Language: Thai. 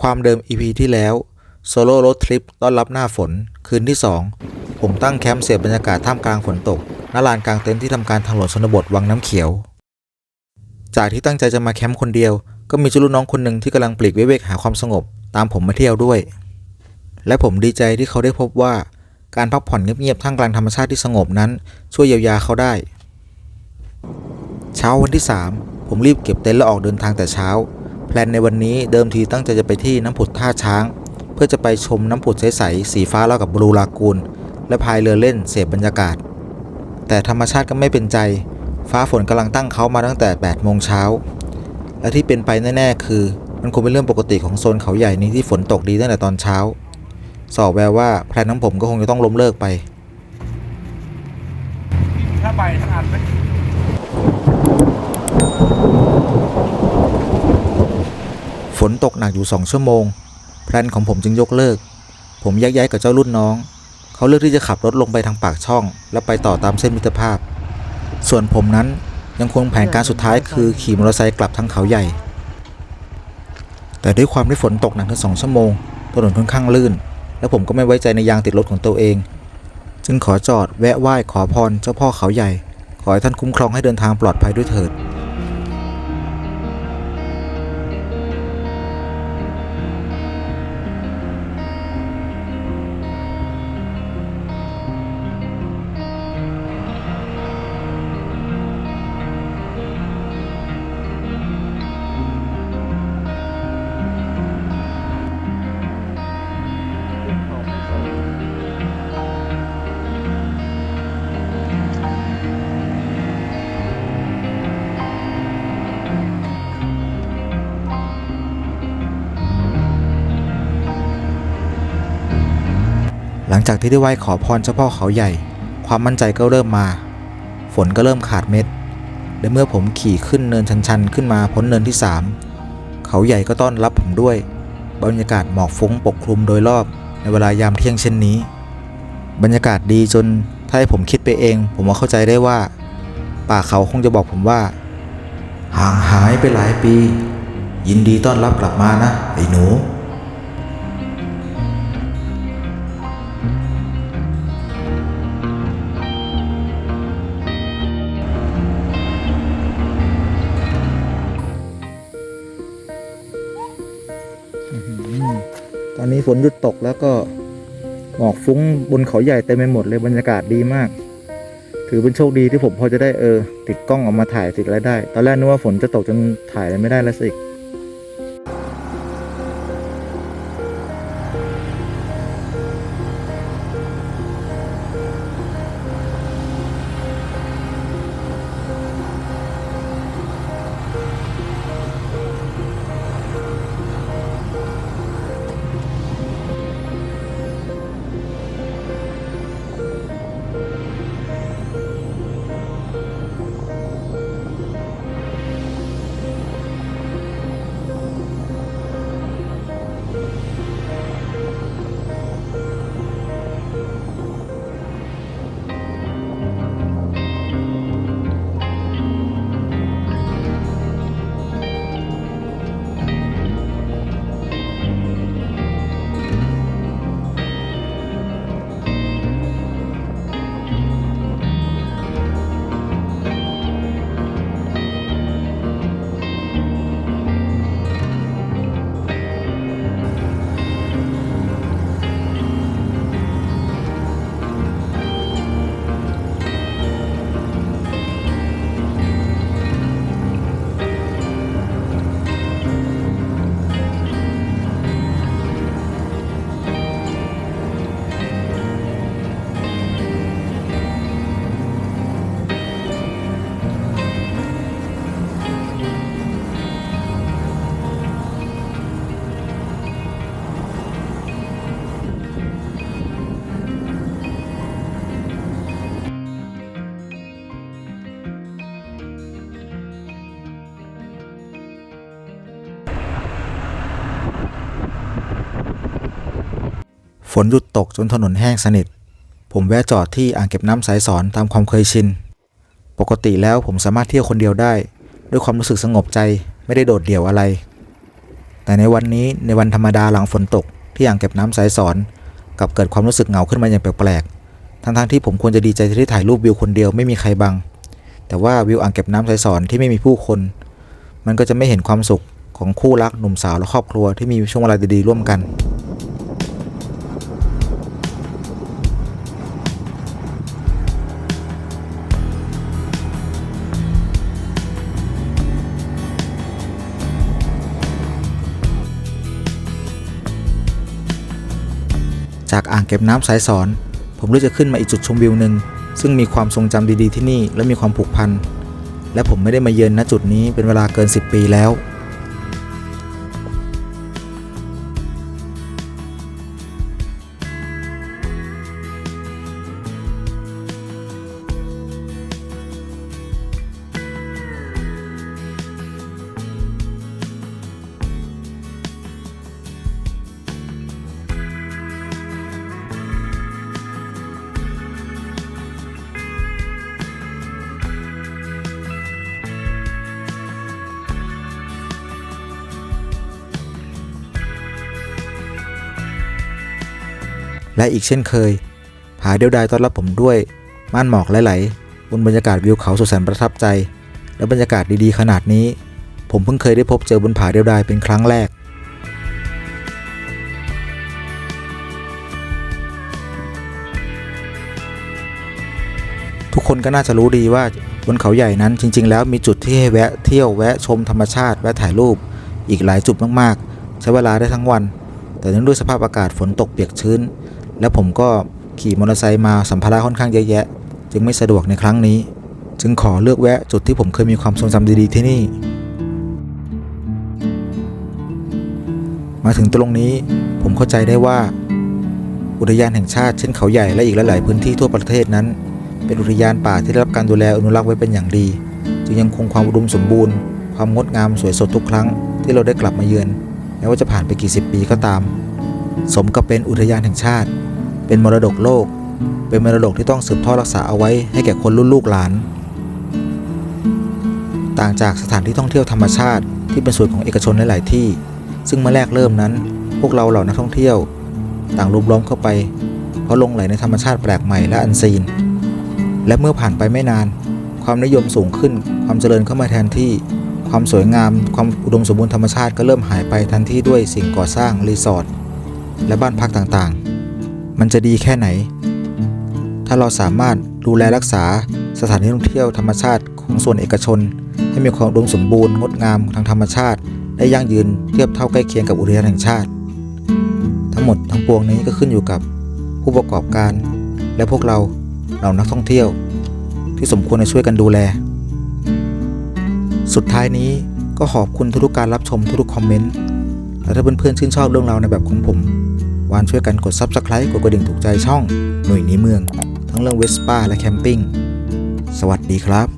ความเดิม EP ที่แล้วโซโล่รถทริปต้อนรับหน้าฝน คืนที่ 2 ผมตั้งแคมป์เสียบบรรยากาศท่ามกลางฝนตกณลานกลางเต็นท์ที่ทำการทางหลวงชนบทวังน้ำเขียว จากที่ตั้งใจจะมาแคมป์คนเดียว ก็มีจ้ารุ่นน้องคนหนึ่งที่กำลังปลีกเวกหาความสงบ ตามผมมาเที่ยวด้วย และผมดีใจที่เขาได้พบว่า การพักผ่อนเงียบๆท่ามกลางธรรมชาติที่สงบนั้น ช่วยเยียวยาเขาได้ เช้าวันที่ 3 ผมรีบเก็บเต็นท์แล้วออกเดินทางแต่เช้า แพลนในวันนี้เดิมทีตั้งใจจะไปที่น้ำผุดท่าช้าง เพื่อจะไปชมน้ำผุดใสๆสีฟ้าเล่ากับบลูลากูนและพายเรือเล่นเสพบรรยากาศ แต่ธรรมชาติก็ไม่เป็นใจ ฟ้าฝนกำลังตั้งเขามาตั้งแต่8โมงเช้าและที่เป็นไปแน่ๆคือ มันคงเป็นเรื่องปกติของโซนเขาใหญ่นี้ที่ฝนตกดีตั้งแต่ตอนเช้า สอบแววว่าแพลนของผมก็คงจะต้องล้มเลิกไปถ้าใบทั้งอันไหม ฝนตกหนักอยู่สองชั่วโมง แพลนของผมจึงยกเลิก ผมแยกย้ายกับเจ้ารุ่นน้อง เขาเลือกที่จะขับรถลงไปทางปากช่อง แล้วไปต่อตามเส้นมิตรภาพ ส่วนผมนั้นยังคงแผนการสุดท้ายคือขี่มอเตอร์ไซค์กลับทางเขาใหญ่ แต่ด้วยความที่ฝนตกหนักถึงสองชั่วโมงถนนค่อนข้างลื่น และผมก็ไม่ไว้ใจในยางติดรถของตัวเอง จึงขอจอดแวะไหว้ขอพรเจ้าพ่อเขาใหญ่ ขอให้ท่านคุ้มครองให้เดินทางปลอดภัยด้วยเถิด งจากที่ได้ไหว้ขอพรเจ้าพ่อเขาใหญ่ ความมั่นใจก็เริ่มมา ฝนก็เริ่มขาดเม็ด และเมื่อผมขี่ขึ้นเนินชันๆ ขึ้นมาพ้นเนินที่ 3 เขาใหญ่ก็ต้อนรับผมด้วย บรรยากาศหมอกฟุ้งปกคลุมโดยรอบในเวลายามเที่ยงเช่นนี้ บรรยากาศดีจนถ้าให้ผมคิดไปเอง ผมก็เข้าใจได้ว่า ป่าเขาคงจะบอกผมว่า ห่างหายไปหลายปี ยินดีต้อนรับกลับมานะไอ้หนู ฝนหยุดตกแล้วก็หมอกฟุ้งบนเขาใหญ่เต็มไปหมดเลยบรรยากาศดีมาก ถือเป็นโชคดีที่ผมพอจะได้เออ ติดกล้องออกมาถ่ายติดอะไรได้ ตอนแรกนึกว่าฝนจะตกจนถ่ายอะไรไม่ได้แล้วสิ นหยุดตกจนถนนแห้งสนิท ผมแวะจอดที่อ่างเก็บน้ำสายสอนตามความเคยชิน ปกติแล้วผมสามารถเที่ยวคนเดียวได้ ด้วยความรู้สึกสงบใจไม่ได้โดดเดี่ยวอะไร แต่ในวันนี้ในวันธรรมดาหลังฝนตก ที่อ่างเก็บน้ำสายสอนกลับเกิดความรู้สึกเหงาขึ้นมาอย่างแปลกๆ ทั้งๆที่ผมควรจะดีใจที่ได้ถ่ายรูปวิวคนเดียวไม่มีใครบัง แต่ว่าวิวอ่างเก็บน้ำสายสอนที่ไม่มีผู้คน มันก็จะไม่เห็นความสุขของคู่รักหนุ่มสาวและครอบครัวที่มีช่วงเวลาดีๆร่วมกัน จากอ่างเก็บน้ำสายสอน ผมเลือกจะขึ้นมาอีกจุดชมวิวหนึ่งซึ่งมีความทรงจำดีๆที่นี่และมีความผูกพันและผมไม่ได้มาเยือนณจุดนี้เป็นเวลาเกิน 10 ปีแล้ว และอีกเช่นเคย ผาเดียวดายต้อนรับผมด้วย ม่านหมอกไหลๆบนบรรยากาศวิวเขาสุดแสนประทับใจ และบรรยากาศดีๆขนาดนี้ ผมเพิ่งเคยได้พบเจอบนผาเดียวดายเป็นครั้งแรกทุกคนก็น่าจะรู้ดีว่าบนเขาใหญ่นั้นจริง ๆ แล้วมีจุดที่ให้แวะเที่ยวแวะชมธรรมชาติแวะถ่ายรูป อีกหลายจุดมากๆ ใช้เวลาได้ทั้งวัน แต่เนื่องด้วยสภาพอากาศฝนตกเปียกชื้น และผมก็ขี่มอเตอร์ไซค์มาสัมภาระค่อนข้างเยอะแยะ จึงไม่สะดวกในครั้งนี้ จึงขอเลือกแวะจุดที่ผมเคยมีความทรงจำดีๆที่นี่ มาถึงตรงนี้ผมเข้าใจได้ว่า อุทยานแห่งชาติเช่นเขาใหญ่และอีกหลาย ๆ พื้นที่ทั่วประเทศนั้น เป็นอุทยานป่าที่ได้รับการดูแลอนุรักษ์ไว้เป็นอย่างดี จึงยังคงความอุดมสมบูรณ์ ความงดงามสวยสดทุกครั้ง ที่เราได้กลับมาเยือนแม้ว่าจะผ่านไปกี่สิบปีก็ตาม สมกับเป็นอุทยานแห่งชาติ เป็นมรดกโลก เป็นมรดกที่ต้องสืบทอดรักษาเอาไว้ให้แก่คนรุ่นลูกหลาน ต่างจากสถานที่ท่องเที่ยวธรรมชาติที่เป็นส่วนของเอกชนหลาย ๆ ที่ ซึ่งเมื่อแรกเริ่มนั้น พวกเราเหล่านักท่องเที่ยว ต่างรุมล้อมเข้าไป เพราะลงไหลในธรรมชาติแปลกใหม่และอันซีน และเมื่อผ่านไปไม่นาน ความนิยมสูงขึ้น ความเจริญเข้ามาแทนที่ ความสวยงาม ความอุดมสมบูรณ์ธรรมชาติก็เริ่มหายไปแทนที่ด้วยสิ่งก่อสร้างรีสอร์ทและบ้านพักต่าง ๆ มันจะดีแค่ไหน ถ้าเราสามารถดูแลรักษาสถานที่ท่องเที่ยวธรรมชาติของส่วนเอกชน ให้มีความอุดมสมบูรณ์งดงามทางธรรมชาติ ได้ยั่งยืนเทียบเท่าใกล้เคียงกับอุทยานแห่งชาติ ทั้งหมดทั้งปวงนี้ก็ขึ้นอยู่กับผู้ประกอบการ และพวกเราเหล่านักท่องเที่ยว ที่สมควรจะช่วยกันดูแล สุดท้ายนี้ก็ขอบคุณทุกการรับชมทุกๆคอมเมนต์และถ้าเพื่อนๆชื่นชอบเรื่องราวในแบบของผม วานช่วยกันกด Subscribe กดกระดิ่งถูกใจช่อง หน่วยนี้เมือง ทั้งเรื่องเวสป้าและแคมปิ้ง สวัสดีครับ